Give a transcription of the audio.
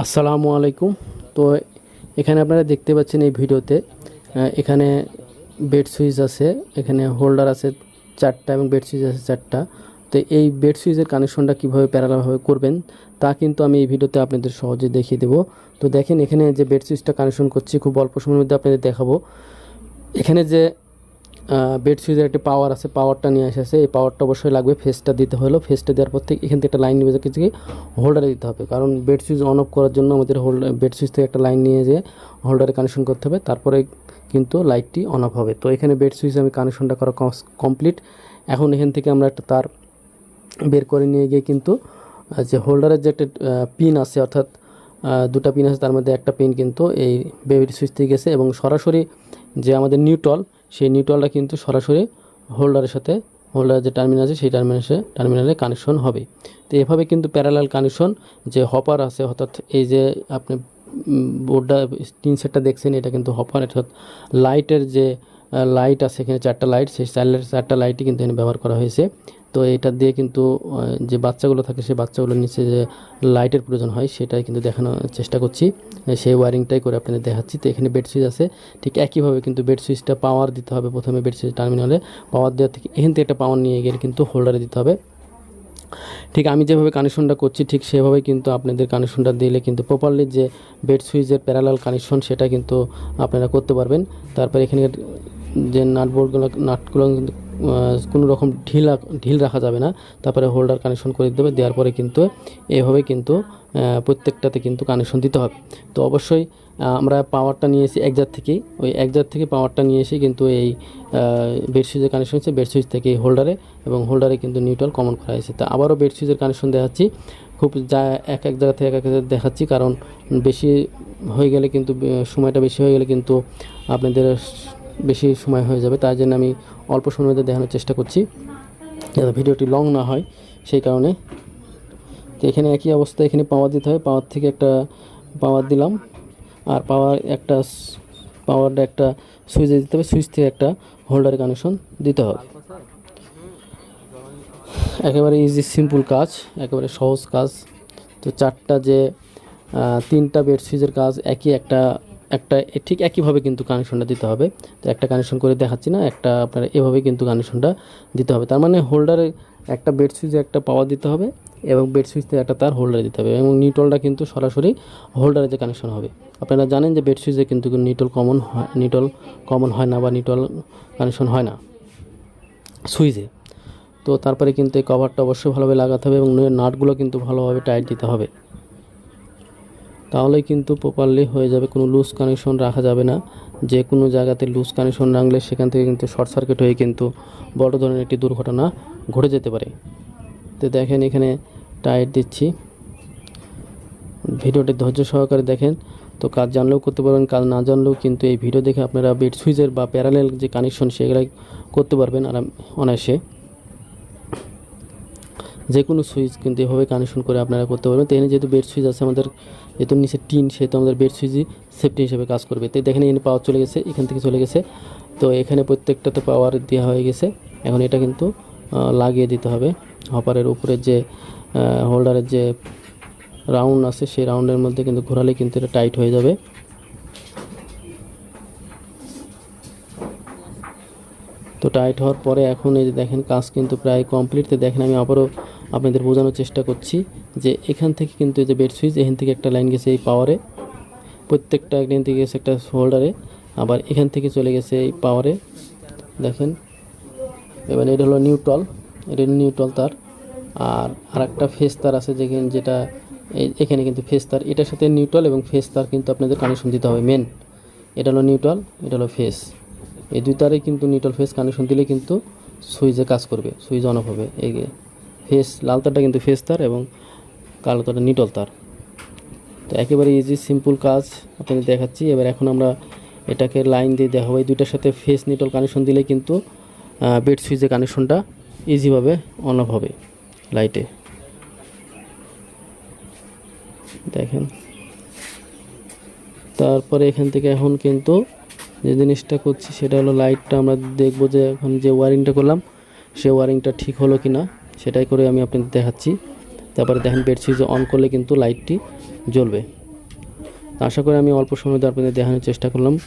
আসসালামু আলাইকুম। তো এখানে আপনারা দেখতে পাচ্ছেন এই ভিডিওতে এখানে বেড সুইচ আছে, এখানে হোল্ডার আছে চারটা এবং বেড সুইচ আছে চারটা। তো এই বেড সুইচের কানেকশনটা কীভাবে প্যারালালভাবে করবেন, তা কিন্তু আমি এই ভিডিওতে আপনাদের সহজে দেখিয়ে দেবো। তো দেখেন এখানে যে বেড সুইচটা কানেকশন করছি, খুব অল্প সময়ের মধ্যে আপনাদের দেখাবো। এখানে যে বেড সুইচের একটা পাওয়ার আছে পাওয়ারটা নিয়ে এসেছে। এই পাওয়ারটা অবশ্যই লাগবে ফেসটা দিতে হলো ফেসটা দেওয়ার পর থেকে এখান থেকে একটা লাইন নিয়ে কিছু হোল্ডারে দিতে হবে। কারণ বেড সুইচ অন অফ করার জন্য আমাদের হোল্ডার বেড সুইচ থেকে একটা লাইন নিয়ে যেয়ে হোল্ডারে কানেকশন করতে হবে। তারপরে কিন্তু লাইটটি অন অফ হবে। তো এখানে বেড সুইচ আমি কানেকশনটা করা কমপ্লিট এখন এখান থেকে আমরা একটা তার বের করে নিয়ে গিয়ে কিন্তু যে হোল্ডারের যে একটা পিন আছে, অর্থাৎ দুটা পিন আছে, তার মধ্যে একটা পিন কিন্তু এই বেবির সুইচ থেকে গেছে। এবং সরাসরি যে আমাদের নিউট্রল সেই নিউট্রালটা কিন্তু সরাসরি হোল্ডারের সাথে হোল্ডারের যে টার্মিনাল আছে, সেই টার্মিনালে টার্মিনালে কানেকশন হবে। তো এভাবে কিন্তু প্যারালাল কানেকশন যে হপার আছে, অর্থাৎ এই যে আপনি বোর্ডটা টিন সেটটা দেখছেন, এটা কিন্তু হপার অর্থাৎ লাইটের যে লাইট আছে এখানে চারটা লাইট সেই চার- চারটা লাইটই কিন্তু এখানে ব্যবহার করা হয়েছে। তো এটা দিয়ে কিন্তু যে বাচ্চাগুলো থাকে, সেই বাচ্চাগুলোর নিচে যে লাইটের প্রয়োজন হয়, সেটাই কিন্তু দেখানোর চেষ্টা করছি। সেই ওয়ারিংটাই করে আপনাদের দেখাচ্ছি। তো এখানে বেড সুইচ আছে। ঠিক একইভাবে কিন্তু বেড সুইচটা পাওয়ার দিতে হবে প্রথমে বেড সুইচ টার্মিনালে পাওয়ার দেওয়ার থেকে এখান থেকে একটা পাওয়ার নিয়ে গেলে কিন্তু হোল্ডারে দিতে হবে। ঠিক আমি যেভাবে কানেকশনটা করছি, ঠিক সেভাবে কিন্তু আপনাদের কানেকশনটা দিলে কিন্তু প্রপারলি যে বেড সুইচের প্যারালাল কানেকশন সেটা কিন্তু আপনারা করতে পারবেন। তারপর এখানে যে নাটবোর্ডগুলো, নাটগুলো কিন্তু কোনো রকম ঢিল ঢিল রাখা যাবে না। তারপরে হোল্ডার কানেকশন করে দিতে হবে। দেওয়ার পরে কিন্তু এভাবে কিন্তু প্রত্যেকটাতে কিন্তু কানেকশন দিতে হবে। তো অবশ্যই আমরা পাওয়ারটা নিয়ে এসেছি এক জার থেকেই, ওই এক জার থেকে পাওয়ারটা নিয়ে এসে কিন্তু এই বেড সুইচের কানেকশন হচ্ছে বেড সুইচ থেকে হোল্ডারে এবং হোল্ডারে কিন্তু নিউট্রাল কমন করা হয়েছে। তা আবারও বেড সুইচের কানেকশন দেখাচ্ছি। খুব যা, এক এক জায়গা থেকে এক এক জায়গায় দেখাচ্ছি কারণ বেশি হয়ে গেলে কিন্তু সময়টা বেশি হয়ে গেলে কিন্তু আপনাদের বেশি সময় হয়ে যাবে তাই জন্য আমি অল্প সময়ের মধ্যে দেখানোর চেষ্টা করছি। যাতে ভিডিওটি লং না হয়, সেই কারণে। তো এখানে একই অবস্থা, এখানে পাওয়ার দিতে হয় পাওয়ার থেকে একটা পাওয়ার দিলাম। আর পাওয়ার একটা পাওয়ারটা একটা সুইচে দিতে হবে সুইচ থেকে একটা হোল্ডার কানেকশন দিতে হবে। একেবারে ইজি সিম্পল কাজ, একেবারে সহজ কাজ। তো চারটা যে তিনটা বেড সুইচের কাজ, একই একটা একটা ঠিক একইভাবে কিন্তু কানেকশনটা দিতে হবে। তো একটা কানেকশন করে দেখাচ্ছি না, একটা আপনার এভাবে কিন্তু কানেকশনটা দিতে হবে। তার মানে হোল্ডারে একটা বেড সুইচে একটা পাওয়ার দিতে হবে এবং বেড সুইচ একটা তার হোল্ডারে দিতে হবে এবং নিউট্রলটা কিন্তু সরাসরি হোল্ডারে যে কানেকশন হবে। আপনারা জানেন যে বেড সুইচে কিন্তু নিউট্রল কমন হয় নিউট্রল কমন হয় না বা নিউট্রল কানেকশন হয় না সুইচে তো তারপরে কিন্তু এই কভারটা অবশ্যই ভালোভাবে লাগাতে হবে এবং নাটগুলো কিন্তু ভালোভাবে টাইট দিতে হবে। তাহলেই কিন্তু প্রপারলি হয়ে যাবে, কোনো লুজ কানেকশন রাখা যাবে না। যে কোনো জায়গাতে লুজ কানেকশন রাখলে সেখান থেকে কিন্তু শর্ট সার্কিট হয়ে কিন্তু বড় ধরনের একটি দুর্ঘটনা ঘটে যেতে পারে। তো দেখেন এখানে টাইট দিচ্ছি। ভিডিওটি ধৈর্য সহকারে দেখেন। তো কাজ জানলেও করতে পারবেন, কাজ না জানলেও কিন্তু এই ভিডিও দেখে আপনারা বেড সুইচের বা প্যারালেল যে কানেকশন সেগুলো করতে পারবেন আরাম অনায়াসে। যে কোনো সুইচ কিন্তু এভাবে কানেকশন করে আপনারা করতে পারবেন। তো এখানে যেহেতু বেড সুইচ আছে আমাদের, যেহেতু নিচে টিন, সেহেতু আমাদের বেড সুইচই সেফটি হিসেবে কাজ করবে। তো দেখেন এখানে পাওয়ার চলে গেছে, এখান থেকে চলে গেছে। তো এখানে প্রত্যেকটাতে পাওয়ার দেওয়া হয়ে গেছে। এখন এটা কিন্তু লাগিয়ে দিতে হবে। হপারের উপরে যে হোল্ডারের যে রাউন্ড আছে, সেই রাউন্ডের মধ্যে কিন্তু ঘোরালে কিন্তু এটা টাইট হয়ে যাবে। তো টাইট হওয়ার পরে এখন এই যে দেখেন কাজ কিন্তু প্রায় কমপ্লিট তো দেখেন আমি আবারও আপনাদের বোঝানোর চেষ্টা করছি যে এখান থেকে কিন্তু এই যে বেড সুইচ এখান থেকে একটা লাইন গেছে এই পাওয়ারে প্রত্যেকটা এখান থেকে গেছে একটা হোল্ডারে আবার এখান থেকে চলে গেছে এই পাওয়ারে দেখেন, এবার এটা হলো নিউট্রল এটা হলো নিউট্রল তার। আর আরেকটা ফেস তার আছে যেখানে যেটা এখানে কিন্তু ফেস তার। এটার সাথে নিউট্রল এবং ফেস তার কিন্তু আপনাদের কানেকশন দিতে হবে মেন এটা হলো নিউট্রল এটা হলো ফেস এই দুই তারে কিন্তু নিউট্রাল ফেস কানেকশন দিলে কিন্তু সুইচে কাজ করবে সুইচ অন অফ হবে। এই যে ফেস, লাল তারটা কিন্তু ফেস তার এবং কালো তারটা নিটল তার। তো একেবারে ইজি সিম্পল কাজ আপনাদের দেখাচ্ছি। এবার এখন আমরা এটাকে লাইন দিয়ে দেখাবো। এই দুইটার সাথে ফেস নিটল কানেকশন দিলে কিন্তু বেড সুইচের কানেকশনটা ইজিভাবে অন অফ হবে লাইটে দেখেন। তারপরে এখান থেকে এখন কিন্তু যে জিনিসটা করছি, সেটা হলো লাইটটা আমরা দেখব যে এখন যে ওয়ারিংটা করলাম, সে ওয়ারিংটা ঠিক হলো কি না সেটাই করে আমি আপনাদের দেখাচ্ছি। তারপরে দেখেন বেড সুইচ অন করলে কিন্তু লাইটটি জ্বলবে। আশা করি আমি অল্প সময় ধরে আপনাদের দেখানোর চেষ্টা করলাম।